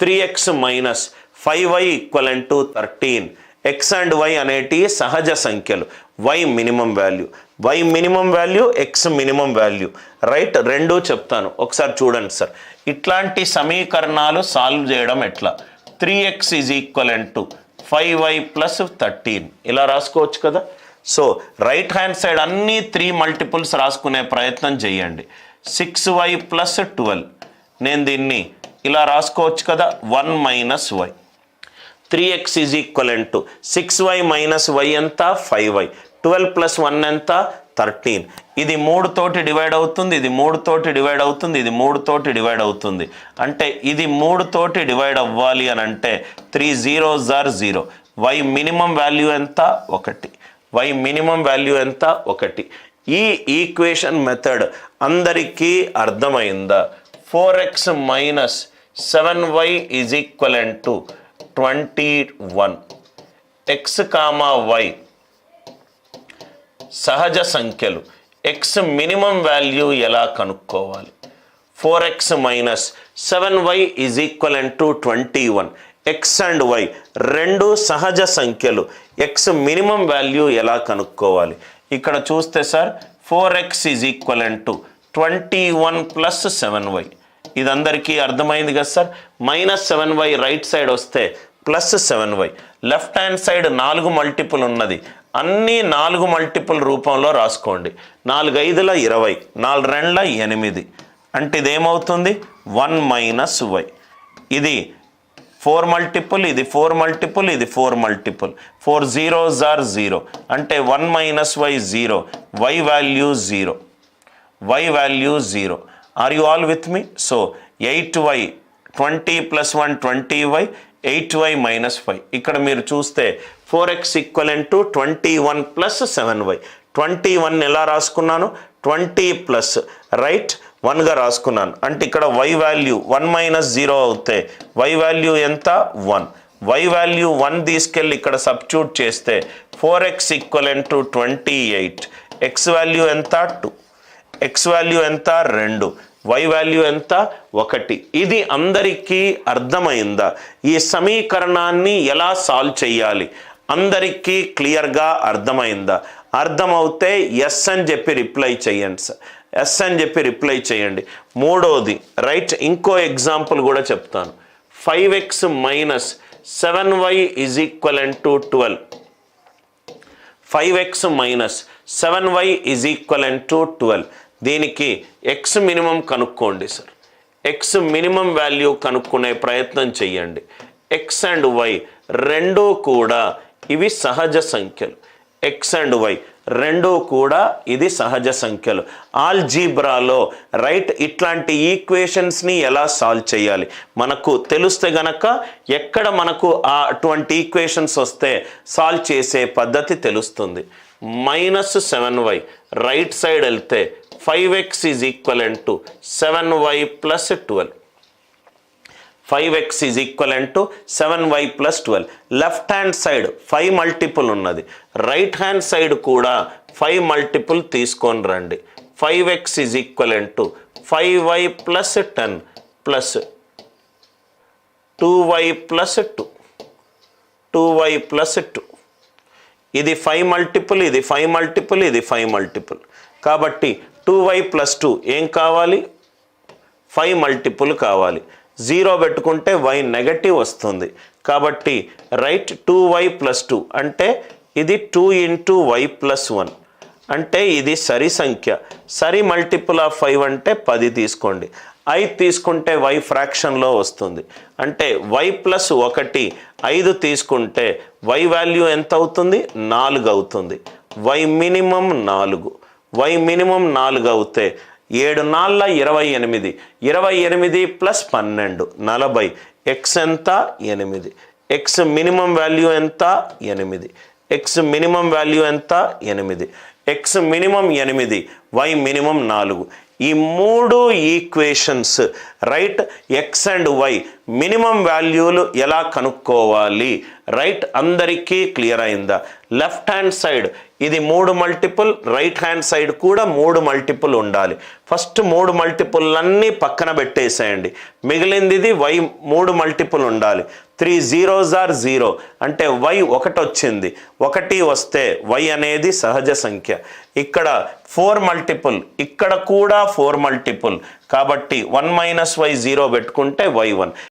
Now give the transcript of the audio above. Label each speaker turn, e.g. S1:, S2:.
S1: Three X minus five Y equal to thirteen. X and Y అనేటివి సహజ సంఖ్యలు. Y minimum value. Y minimum value X minimum value. Right? రెండూ చెప్తాను. ఒకసారి చూడండి సార్. ఇట్లాంటి సమీకరణాలు సాల్వ్ చేయడం ఎట్లా? Three X is equal to five Y plus thirteen ఇలా రాసుకోవచ్చు కదా? సో రైట్ హ్యాండ్ సైడ్ అన్ని త్రీ మల్టిపుల్స్ రాసుకునే ప్రయత్నం చేయండి. సిక్స్ వై ప్లస్ ట్వెల్వ్ నేను దీన్ని ఇలా రాసుకోవచ్చు కదా? One minus Y. Three X is equivalent to. Six Y minus Y ఎంత? Five Y. Twelve plus one ఎంత? థర్టీన్. ఇది మూడు తోటి డివైడ్ అవుతుంది ఇది మూడు తోటి డివైడ్ అవుతుంది ఇది మూడు తోటి డివైడ్ అవుతుంది. అంటే ఇది మూడు తోటి డివైడ్ అవ్వాలి అని అంటే త్రీ జీరో జార్ జీరో. వై మినిమం వాల్యూ ఎంత? ఒకటి. వై మినిమం వాల్యూ ఎంత? ఒకటి. ఈ ఈక్వేషన్ మెథడ్ అందరికీ అర్థమైందా? Four X minus seven Y is equivalent to twenty one. X comma Y సహజ సంఖ్యలు. ఎక్స్ మినిమం వాల్యూ ఎలా కనుక్కోవాలి? Four X minus seven Y is equivalent to twenty one. X and Y రెండు సహజ సంఖ్యలు. X minimum value ఎలా కనుక్కోవాలి? ఇక్కడ చూస్తే sir four X is equivalent to twenty one plus seven Y. ఇదందరికీ అర్థమైంది కదా sir? Minus seven Y right side వస్తే plus seven Y. Left hand side నాలుగు మల్టిపుల్ ఉన్నది. అన్నీ నాలుగు మల్టిపుల్ రూపంలో రాసుకోండి. నాలుగు ఐదుల ఇరవై నాలుగు రెండ్ల ఎనిమిది. అంటే ఇదేమవుతుంది? One minus Y. ఇది ఫోర్ మల్టిపుల్ ఇది ఫోర్ మల్టిపుల్ ఇది four multiple. Four zeros or zero. అంటే one minus Y zero Y value zero. Y value zero. Are you all with me so eight Y twenty plus one twenty Y eight Y minus five ఇక్కడ మీరు చూస్తే four X equivalent to twenty one plus seven Y twenty one ఎలా రాసుకున్నాను? Twenty plus right వన్గా రాసుకున్నాను. అంటే ఇక్కడ Y value one minus zero అవుతే వై వాల్యూ ఎంత? వన్ వై వాల్యూ వన్ తీసుకెళ్ళి ఇక్కడ సబ్స్ట్యూట్ చేస్తే four X equivalent to twenty eight X value ఎంత? టూ ఎక్స్ వాల్యూ ఎంత? రెండు. వై వాల్యూ ఎంత? ఒకటి. ఇది అందరికీ అర్థమైందా? ఈ సమీకరణాన్ని ఎలా సాల్వ్ చేయాలి? అందరికీ క్లియర్గా అర్థమైందా? అర్థమవుతే ఎస్ అని చెప్పి రిప్లై చేయండి సార్. ఎస్ అని చెప్పి రిప్లై చేయండి. మూడోది రైట్ ఇంకో ఎగ్జాంపుల్ కూడా చెప్తాను. Five x minus seven y is and to twelve five x minus seven y is and to twelve దీనికి ఎక్స్ మినిమం కనుక్కోండి సార్ ఎక్స్ మినిమం వాల్యూ కనుక్కునే ప్రయత్నం చేయండి ఎక్స్ అండ్ వై రెండూ కూడా ఇవి సహజ సంఖ్యలు. ఎక్స్ అండ్ వై రెండూ కూడా ఇది సహజ సంఖ్యలు. ఆల్జీబ్రాలో రైట్ ఇట్లాంటి ఈక్వేషన్స్ని ఎలా సాల్వ్ చేయాలి? మనకు తెలిస్తే గనక ఎక్కడ మనకు ఆ అటువంటి ఈక్వేషన్స్ వస్తే సాల్వ్ చేసే పద్ధతి తెలుస్తుంది. Minus seven y right side వెళ్తే five x is equivalent to seven y plus twelve. Five x is equivalent to seven y plus twelve. Left hand side five multiple ఉన్నది. రైట్ హ్యాండ్ సైడ్ కూడా five multiple తీసుకొని రండి. Five x is equivalent to five y plus ten plus two y plus two. Two y plus two. ఇది five multiple ఇది five multiple ఇది five multiple. కాబట్టి two y plus two ఏం కావాలి? Five multiple కావాలి. Zero పెట్టుకుంటే y negative వస్తుంది. కాబట్టి right two y plus two అంటే ఇది two into y plus one. అంటే ఇది సరి సంఖ్య. సరి మల్టిపుల్ ఆఫ్ ఫైవ్ అంటే పది తీసుకోండి. ఐదు తీసుకుంటే వై ఫ్రాక్షన్లో వస్తుంది. అంటే వై ప్లస్ ఒకటి ఐదు తీసుకుంటే వై వాల్యూ ఎంత అవుతుంది? నాలుగు అవుతుంది. వై మినిమం నాలుగు. వై మినిమం నాలుగు అవుతాయి ఏడు నాళ్ళ ఇరవై ఎనిమిది. ఇరవై ఎనిమిది ప్లస్ పన్నెండు. నలభై. ఎక్స్ ఎంత? ఎనిమిది. ఎక్స్ మినిమం వాల్యూ ఎంత? ఎనిమిది. ఎక్స్ మినిమం వాల్యూ ఎంత? ఎనిమిది. ఎక్స్ మినిమం ఎనిమిది. వై మినిమం నాలుగు. ఈ మూడు equations right? X and y minimum వాల్యూలు ఎలా కనుక్కోవాలి? రైట్ అందరికీ క్లియర్ అయిందా? లెఫ్ట్ హ్యాండ్ సైడ్ ఇది మూడు మల్టిపుల్ రైట్ హ్యాండ్ సైడ్ కూడా మూడు మల్టిపుల్ ఉండాలి. ఫస్ట్ మూడు మల్టిపుల్లన్నీ పక్కన పెట్టేసేయండి. మిగిలింది ఇది వై మూడు మల్టిపుల్ ఉండాలి. Three zeros or zero. అంటే వై ఒకటి వచ్చింది ఒకటి వస్తే వై అనేది సహజ సంఖ్య. ఇక్కడ ఫోర్ మల్టిపుల్ ఇక్కడ కూడా ఫోర్ మల్టిపుల్. కాబట్టి వన్ మైనస్ వై జీరో పెట్టుకుంటే వై వన్.